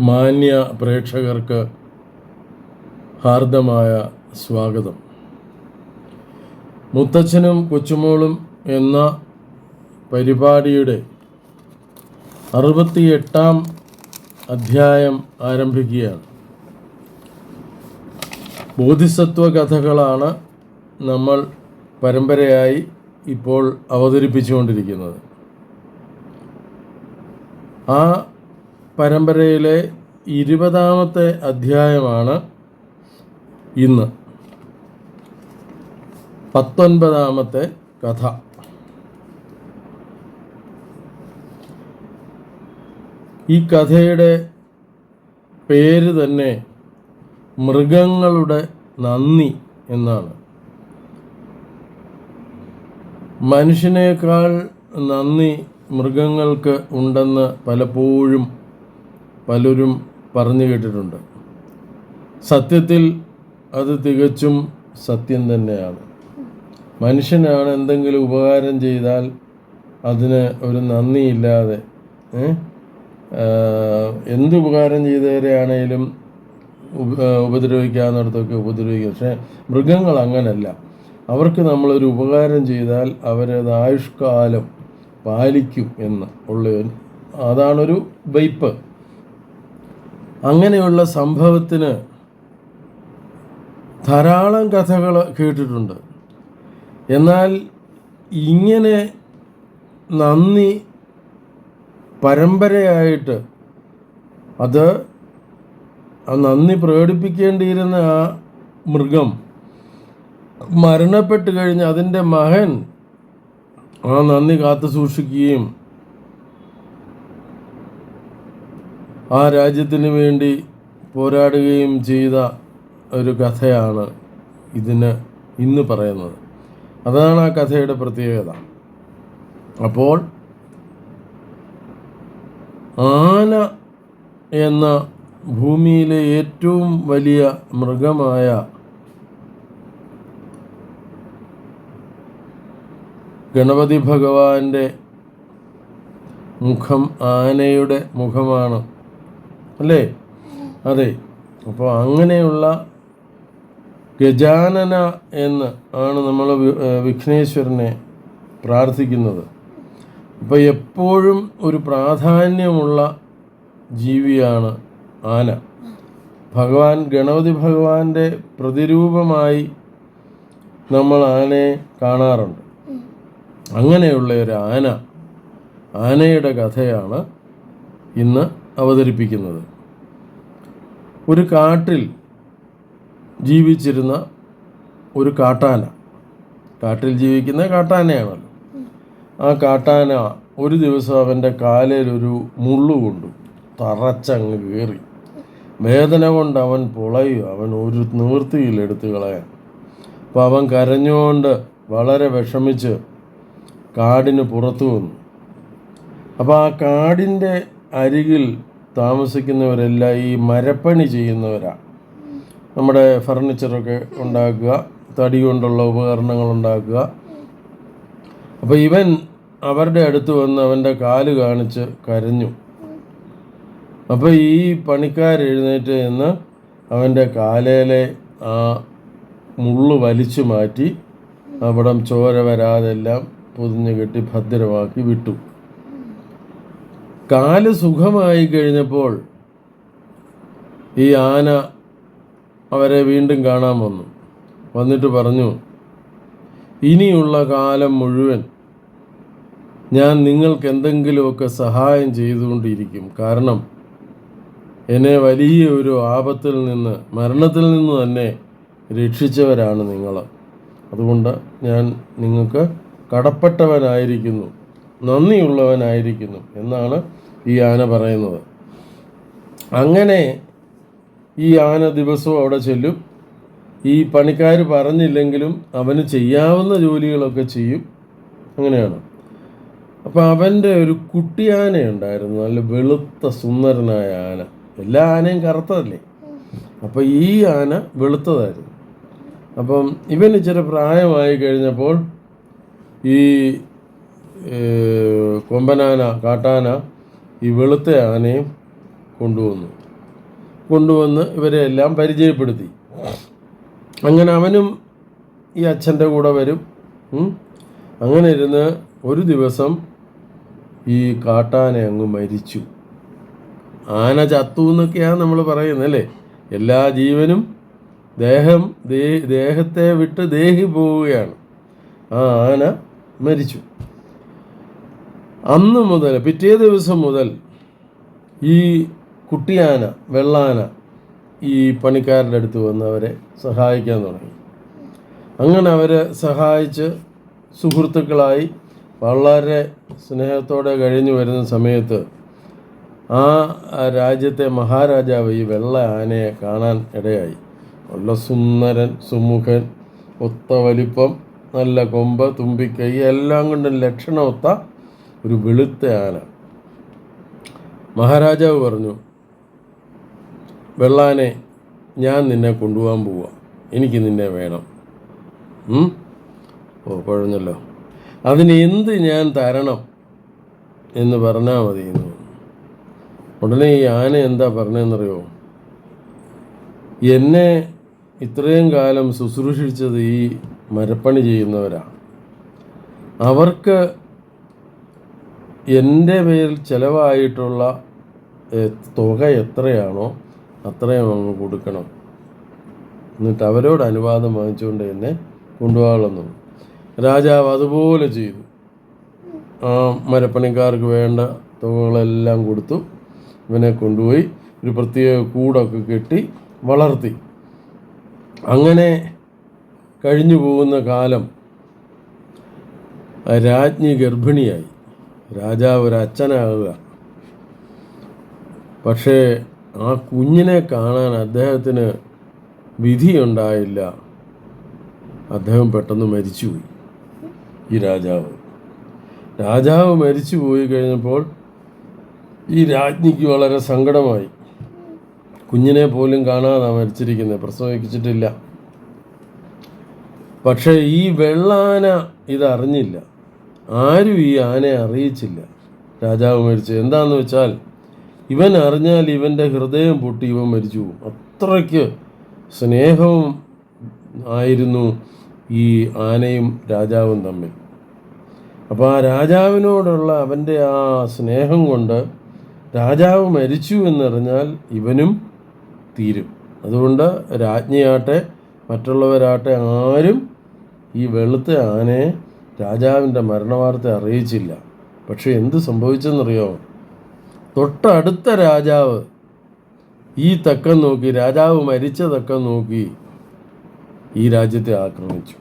മാന്യ പ്രേക്ഷകർക്ക് ഹാർദമായ സ്വാഗതം. മുത്തച്ഛനും കൊച്ചുമോളും എന്ന പരിപാടിയുടെ അറുപത്തിയെട്ടാം അധ്യായം ആരംഭിക്കുകയാണ്. ബോധിസത്വ കഥകളാണ് നമ്മൾ പരമ്പരയായി ഇപ്പോൾ അവതരിപ്പിച്ചുകൊണ്ടിരിക്കുന്നത്. ആ പരമ്പരയിലെ ഇരുപതാമത്തെ അധ്യായമാണ് ഇന്ന്. പത്തൊൻപതാമത്തെ കഥ. ഈ കഥയുടെ പേര് തന്നെ മൃഗങ്ങളുടെ നന്ദി എന്നാണ്. മനുഷ്യനേക്കാൾ നന്ദി മൃഗങ്ങൾക്ക് ഉണ്ടെന്ന് പലപ്പോഴും പലരും പറഞ്ഞു കേട്ടിട്ടുണ്ട്. സത്യത്തിൽ അത് തികച്ചും സത്യം തന്നെയാണ്. മനുഷ്യനാണ് എന്തെങ്കിലും ഉപകാരം ചെയ്താൽ അതിന് ഒരു നന്ദിയില്ലാതെ എന്ത് ഉപകാരം ചെയ്തവരെയാണേലും ഉപദ്രവിക്കാവുന്നിടത്തൊക്കെ ഉപദ്രവിക്കും. പക്ഷേ മൃഗങ്ങൾ അങ്ങനല്ല. അവർക്ക് നമ്മളൊരു ഉപകാരം ചെയ്താൽ അവരത് ആയുഷ്കാലം പാലിക്കും എന്ന് ഉള്ള അതാണൊരു വയ്പ് അങ്ങനെയുള്ള സംഭവത്തിന് ധാരാളം കഥകൾ കേട്ടിട്ടുണ്ട്. എന്നാൽ ഇങ്ങനെ നന്ദി പരമ്പരയായിട്ട് അത് ആ നന്ദി പ്രകടിപ്പിക്കേണ്ടിയിരുന്ന ആ മൃഗം മരണപ്പെട്ട് കഴിഞ്ഞ് അതിന്റെ മകൻ ആ നന്ദി കാത്തു സൂക്ഷിക്കുകയും ആ രാജ്യത്തിന് വേണ്ടി പോരാടുകയും ചെയ്ത ഒരു കഥയാണ് ഇതിന് ഇന്ന് പറയുന്നത്. അതാണ് ആ കഥയുടെ പ്രത്യേകത. അപ്പോൾ ആന എന്ന ഭൂമിയിലെ ഏറ്റവും വലിയ മൃഗമായ ഗണപതി ഭഗവാന്റെ മുഖം ആനയുടെ മുഖമാണ്. അല്ലേ? അതെ. അപ്പോൾ അങ്ങനെയുള്ള ഗജാനന എന്ന് ആണ് നമ്മൾ വിഘ്നേശ്വരനെ പ്രാർത്ഥിക്കുന്നത്. അപ്പോൾ എപ്പോഴും ഒരു പ്രാധാന്യമുള്ള ജീവിയാണ് ആന. ഭഗവാൻ ഗണപതി ഭഗവാന്റെ പ്രതിരൂപമായി നമ്മൾ ആനയെ കാണാറുണ്ട്. അങ്ങനെയുള്ള ഒരു ആന ആനയുടെ കഥയാണ് ഇന്ന് അവതരിപ്പിക്കുന്നത്. ഒരു കാട്ടിൽ ജീവിച്ചിരുന്ന ഒരു കാട്ടാന. കാട്ടിൽ ജീവിക്കുന്ന കാട്ടാനയാണല്ലോ. ആ കാട്ടാന ഒരു ദിവസം അവന്റെ കാലിൽ ഒരു മുള്ളു കൊണ്ടു തറച്ചങ്ങ് കയറി വേദന കൊണ്ട് അവൻ പൊളയും അവൻ ഒരു നിവൃത്തിയിൽ എടുത്തു കളയാൻ. അപ്പോൾ അവൻ കരഞ്ഞുകൊണ്ട് വളരെ വിഷമിച്ച് കാടിന് പുറത്തു വന്നു. അപ്പോൾ ആ കാടിന്റെ അരികിൽ താമസിക്കുന്നവരെല്ലാം ഈ മരപ്പണി ചെയ്യുന്നവരാണ് നമ്മുടെ ഫർണിച്ചറൊക്കെ ഉണ്ടാക്കുക തടി കൊണ്ടുള്ള ഉപകരണങ്ങൾ ഉണ്ടാക്കുക. അപ്പോൾ ഇവൻ അവരുടെ അടുത്ത് വന്ന് അവന്റെ കാൽ കാണിച്ച് കരഞ്ഞു. അപ്പോൾ ഈ പണിക്കാർ എഴുന്നേറ്റ് നിന്ന് അവന്റെ കാലയിലെ ആ മുള്ള് വലിച്ചു മാറ്റി അവിടം ചോര വരാതെല്ലാം പൊതിഞ്ഞു കെട്ടി ഭദ്രമാക്കി വിട്ടു. കാൽ സുഖമായി കഴിഞ്ഞപ്പോൾ ഈ ആന അവരെ വീണ്ടും കാണാൻ വന്നു. വന്നിട്ട് പറഞ്ഞു ഇനിയുള്ള കാലം മുഴുവൻ ഞാൻ നിങ്ങൾക്ക് എന്തെങ്കിലുമൊക്കെ സഹായം ചെയ്തുകൊണ്ടിരിക്കും. കാരണം എന്നെ വലിയ ഒരു ആപത്തിൽ നിന്ന് മരണത്തിൽ നിന്ന് തന്നെ രക്ഷിച്ചവരാണ് നിങ്ങൾ. അതുകൊണ്ട് ഞാൻ നിങ്ങൾക്ക് കടപ്പെട്ടവനായിരിക്കുന്നു. നന്ദിയുള്ളവനായിരിക്കുന്നു എന്നാണ് ഈ ആന പറയുന്നത്. അങ്ങനെ ഈ ആന ദിവസവും അവിടെ ചെല്ലും. ഈ പണിക്കാർ പറഞ്ഞില്ലെങ്കിലും അവന് ചെയ്യാവുന്ന ജോലികളൊക്കെ ചെയ്യും. അങ്ങനെയാണ്. അപ്പോൾ അവന്റെ ഒരു കുട്ടി ആനയുണ്ടായിരുന്നു. നല്ല വെളുത്ത സുന്ദരനായ ആന. എല്ലാ ആനയും കറുത്തതല്ലേ? അപ്പോൾ ഈ ആന വെളുത്തതായിരുന്നു. അപ്പം ഇവന് ഇച്ചിരി പ്രായമായി കഴിഞ്ഞപ്പോൾ ഈ കൊമ്പനാന കാട്ടാന ഈ വെളുത്ത ആനയും കൊണ്ടുവന്നു. കൊണ്ടുവന്ന് ഇവരെ എല്ലാം പരിചയപ്പെടുത്തി. അങ്ങനെ അവനും ഈ അച്ഛന്റെ കൂടെ വരും. അങ്ങനെ ഇരുന്ന് ഒരു ദിവസം ഈ കാട്ടാന അങ്ങ് മരിച്ചു. ആന ചത്തു എന്നൊക്കെയാണ് നമ്മൾ പറയുന്നത് അല്ലേ? എല്ലാ ജീവനും ദേഹം ദേഹത്തെ വിട്ട് ദേഹി പോവുകയാണ്. ആ ആന മരിച്ചു. അന്ന് മുതൽ പിറ്റേ ദിവസം മുതൽ ഈ കുട്ടിയാന വെള്ളാന ഈ പണിക്കാരുടെ അടുത്ത് വന്ന് അവരെ സഹായിക്കാൻ തുടങ്ങി. അങ്ങനെ അവരെ സഹായിച്ച് സുഹൃത്തുക്കളായി വളരെ സ്നേഹത്തോടെ കഴിഞ്ഞു വരുന്ന സമയത്ത് ആ രാജ്യത്തെ മഹാരാജാവ് ഈ വെള്ള ആനയെ കാണാൻ ഇടയായി. നല്ല സുന്ദരൻ സുമുഖൻ ഒത്ത വലിപ്പം നല്ല കൊമ്പ് തുമ്പിക്കൈ എല്ലാം കൊണ്ടും ലക്ഷണമൊത്ത ഒരു വെളുത്ത ആന. മഹാരാജാവ് പറഞ്ഞു വെള്ളാനെ ഞാൻ നിന്നെ കൊണ്ടുപോകാൻ പോവാ. എനിക്ക് നിന്നെ വേണം. ഓ കുഴഞ്ഞല്ലോ. അതിന് എന്ത് ഞാൻ തരണം? എന്ന് പറഞ്ഞാൽ മതി എന്ന്. ഉടനെ ഈ ആന എന്താ പറഞ്ഞതെന്നറിയോ? എന്നെ ഇത്രയും കാലം ശുശ്രൂഷിച്ചത് ഈ മരപ്പണി ചെയ്യുന്നവരാണ് അവർക്ക് എന്റെ പേരിൽ ചിലവായിട്ടുള്ള തുക എത്രയാണോ അത്രയും അങ്ങ് കൊടുക്കണം. എന്നിട്ട് അവരോട് അനുവാദം വാങ്ങിച്ചുകൊണ്ട് എന്നെ കൊണ്ടുപോകണമെന്നു രാജാവ് അതുപോലെ ചെയ്തു. ആ മരപ്പണിക്കാർക്ക് വേണ്ട തുകകളെല്ലാം കൊടുത്തു. ഇവനെ കൊണ്ടുപോയി ഒരു പ്രത്യേക കൂടൊക്കെ കെട്ടി വളർത്തി. അങ്ങനെ കഴിഞ്ഞു പോകുന്ന കാലം രാജ്ഞി ഗർഭിണിയായി. രാജാവ് ഒരു അച്ഛനാകുക. പക്ഷേ ആ കുഞ്ഞിനെ കാണാൻ അദ്ദേഹത്തിന് വിധിയുണ്ടായില്ല. അദ്ദേഹം പെട്ടെന്ന് മരിച്ചുപോയി ഈ രാജാവ്. രാജാവ് മരിച്ചു പോയി കഴിഞ്ഞപ്പോൾ ഈ രാജ്ഞിക്ക് വളരെ സങ്കടമായി. കുഞ്ഞിനെ പോലും കാണാതെ മരിച്ചിരിക്കുന്നത് പ്രസവിച്ചിട്ടില്ല. പക്ഷേ ഈ വെള്ളാന ഇതറിഞ്ഞില്ല. ആരും ഈ ആനയെ അറിയിച്ചില്ല. രാജാവ് മരിച്ചു. എന്താന്ന് വെച്ചാൽ ഇവൻ അറിഞ്ഞാൽ ഇവന്റെ ഹൃദയം പൊട്ടി ഇവൻ മരിച്ചു അത്രയ്ക്ക് സ്നേഹവും ആയിരുന്നു ഈ ആനയും രാജാവും തമ്മിൽ. അപ്പോൾ ആ രാജാവിനോടുള്ള അവന്റെ ആ സ്നേഹം കൊണ്ട് രാജാവ് മരിച്ചു എന്നറിഞ്ഞാൽ ഇവനും തീരും. അതുകൊണ്ട് രാജ്ഞിയാട്ടെ മറ്റുള്ളവരാട്ടെ ആരും ഈ വെളുത്ത ആനയെ രാജാവിന്റെ മരണവാർത്ത അറിയിച്ചില്ല. പക്ഷേ എന്ത് സംഭവിച്ചെന്നറിയോ? തൊട്ടടുത്ത രാജാവ് ഈ തക്കം നോക്കി രാജാവ് മരിച്ച തക്കം നോക്കി ഈ രാജ്യത്തെ ആക്രമിച്ചു.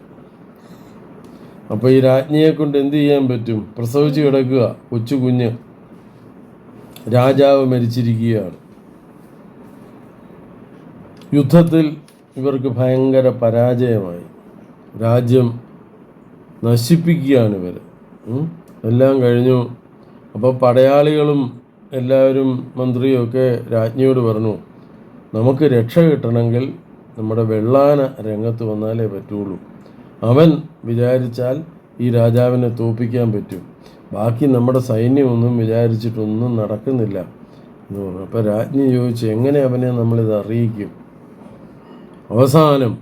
അപ്പോൾ ഈ രാജ്ഞിയെ കൊണ്ട് എന്ത് ചെയ്യാൻ പറ്റും? പ്രസവിച്ച് കിടക്കുക കൊച്ചു കുഞ്ഞ്. രാജാവ് മരിച്ചിരിക്കുകയാണ്. യുദ്ധത്തിൽ ഇവർക്ക് ഭയങ്കര പരാജയമായി. രാജ്യം നശിപ്പിക്കുകയാണ് ഇവർ എല്ലാം കഴിഞ്ഞു. അപ്പോൾ പടയാളികളും എല്ലാവരും മന്ത്രിയും ഒക്കെ രാജ്ഞിയോട് പറഞ്ഞു നമുക്ക് രക്ഷ കിട്ടണമെങ്കിൽ നമ്മുടെ വെള്ളാന രംഗത്ത് വന്നാലേ പറ്റുള്ളൂ. അവൻ വിചാരിച്ചാൽ ഈ രാജാവിനെ തോപ്പിക്കാൻ പറ്റും. ബാക്കി നമ്മുടെ സൈന്യമൊന്നും വിചാരിച്ചിട്ടൊന്നും നടക്കുന്നില്ല. എന്ന് പറഞ്ഞു. അപ്പോൾ രാജ്ഞി ചോദിച്ചു എങ്ങനെ അവനെ നമ്മളിത് അറിയിക്കും? അവസാനം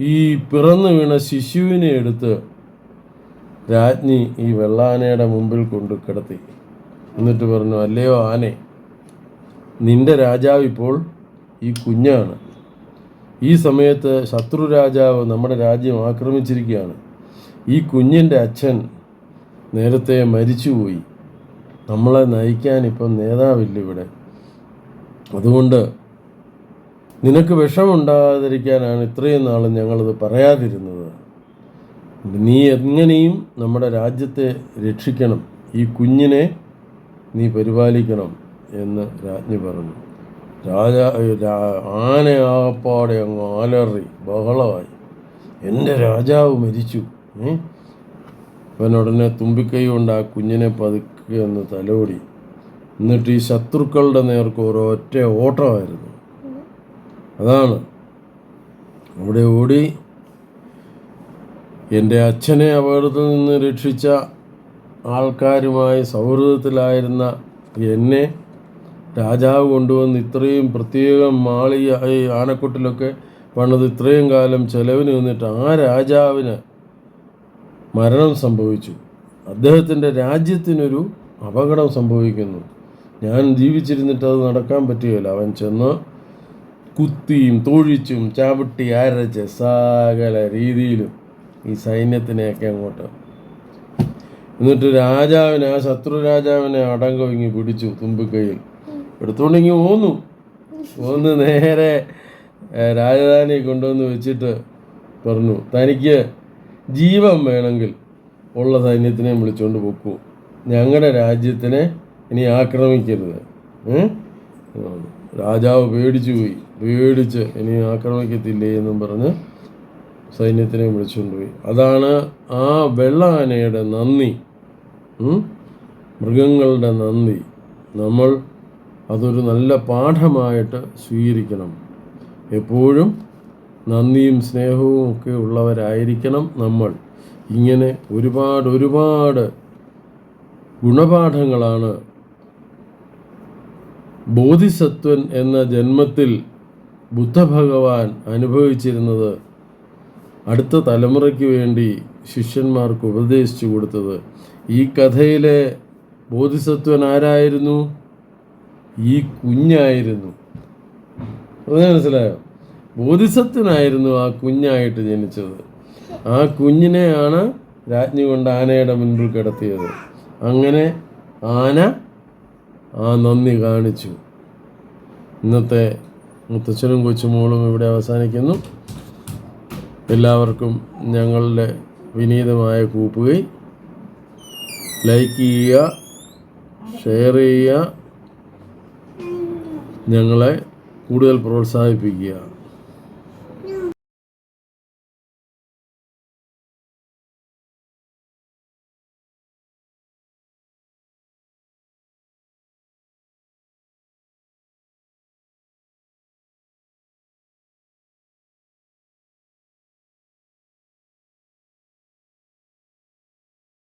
ഈ പിറന്നു വീണ ശിശുവിനെ എടുത്ത് രാജ്ഞി ഈ വെള്ളാനയുടെ മുമ്പിൽ കൊണ്ട് കിടത്തി. എന്നിട്ട് പറഞ്ഞു അല്ലയോ ആനെ നിന്റെ രാജാവ് ഇപ്പോൾ ഈ കുഞ്ഞാണ്. ഈ സമയത്ത് ശത്രു രാജാവ് നമ്മുടെ രാജ്യം ആക്രമിച്ചിരിക്കുകയാണ്. ഈ കുഞ്ഞിന്റെ അച്ഛൻ നേരത്തെ മരിച്ചുപോയി. നമ്മളെ നയിക്കാൻ ഇപ്പം നേതാവില്ല ഇവിടെ. അതുകൊണ്ട് നിനക്ക് വിഷമുണ്ടാകാതിരിക്കാനാണ് ഇത്രയും നാളും ഞങ്ങളത് പറയാതിരുന്നത്. നീ എങ്ങനെയും നമ്മുടെ രാജ്യത്തെ രക്ഷിക്കണം. ഈ കുഞ്ഞിനെ നീ പരിപാലിക്കണം എന്ന് രാജ്ഞി പറഞ്ഞു. രാജ ആനയാകപ്പാടെ അങ്ങ് ആലറി ബഹളമായി. എന്റെ രാജാവ് മരിച്ചു. അവനുടനെ തുമ്പിക്കൈ കൊണ്ട് ആ കുഞ്ഞിനെ പതുക്കെ ഒന്ന് തലോടി. എന്നിട്ട് ഈ ശത്രുക്കളുടെ നേർക്ക് ഒരൊറ്റ ഓട്ടമായിരുന്നു. അതാണ്. അവിടെ ഓടി എന്റെ അച്ഛനെ അപകടത്തിൽ നിന്ന് രക്ഷിച്ച ആൾക്കാരുമായി സൗഹൃദത്തിലായിരുന്ന എന്നെ രാജാവ് കൊണ്ടുവന്ന് ഇത്രയും പ്രത്യേകം മാളി ഈ ആനക്കൊട്ടിലൊക്കെ പണിത് ഇത്രയും കാലം ചെലവിന് നിന്നിട്ട് ആ രാജാവിന് മരണം സംഭവിച്ചു. അദ്ദേഹത്തിന്റെ രാജ്യത്തിനൊരു അപകടം സംഭവിക്കുന്നു. ഞാൻ ജീവിച്ചിരുന്നിട്ട് അത് നടക്കാൻ പറ്റുകയില്ല. അവൻ ചെന്ന് കുത്തിയും തൊഴിച്ചും ചവിട്ടി അരച്ച് സകല രീതിയിലും ഈ സൈന്യത്തിനെയൊക്കെ അങ്ങോട്ട്. എന്നിട്ട് രാജാവിനെ ആ ശത്രു രാജാവിനെ അടങ്കവിങ്ങി പിടിച്ചു തുമ്പിക്കൈയിൽ. എടുത്തുകൊണ്ടിങ്ങി പോന്നു. പോന്ന് നേരെ രാജധാനി കൊണ്ടുവന്ന് വെച്ചിട്ട് പറഞ്ഞു തനിക്ക് ജീവൻ വേണമെങ്കിൽ ഉള്ള സൈന്യത്തിനെ വിളിച്ചുകൊണ്ട് പൊക്കൂ. ഞങ്ങളുടെ രാജ്യത്തിനെ ഇനി ആക്രമിക്കരുത്. രാജാവ് പേടിച്ചു പോയി. പേടിച്ച് ഇനി ആക്രമിക്കത്തില്ലേ എന്നും പറഞ്ഞ് സൈന്യത്തിനെ വിളിച്ചുകൊണ്ടുപോയി. അതാണ് ആ വെള്ള ആനയുടെ നന്ദി മൃഗങ്ങളുടെ നന്ദി. നമ്മൾ അതൊരു നല്ല പാഠമായിട്ട് സ്വീകരിക്കണം. എപ്പോഴും നന്ദിയും സ്നേഹവും ഒക്കെ ഉള്ളവരായിരിക്കണം നമ്മൾ. ഇങ്ങനെ ഒരുപാട് ഒരുപാട് ഗുണപാഠങ്ങളാണ് ബോധിസത്വൻ എന്ന ജന്മത്തിൽ ബുദ്ധഭഗവാൻ അനുഭവിച്ചിരുന്നത്. അടുത്ത തലമുറയ്ക്ക് വേണ്ടി ശിഷ്യന്മാർക്ക് ഉപദേശിച്ചു കൊടുത്തത്. ഈ കഥയിലെ ബോധിസത്വൻ ആരായിരുന്നു? ഈ കുഞ്ഞായിരുന്നു. അത് മനസ്സിലായോ? ബോധിസത്വനായിരുന്നു ആ കുഞ്ഞായിട്ട് ജനിച്ചത്. ആ കുഞ്ഞിനെയാണ് രാജ്ഞി കൊണ്ട് ആനയുടെ മുൻപിൽ കിടത്തിയത്. അങ്ങനെ ആന ആ നന്ദി കാണിച്ചു. ഇന്നത്തെ മുത്തച്ഛനും കൊച്ചുമോളും ഇവിടെ അവസാനിക്കുന്നു. എല്ലാവർക്കും ഞങ്ങളുടെ വിനീതമായ കൂപ്പുകൈ. ലൈക്ക് ചെയ്യുക ഷെയർ ചെയ്യുക ഞങ്ങളെ കൂടുതൽ പ്രോത്സാഹിപ്പിക്കുക.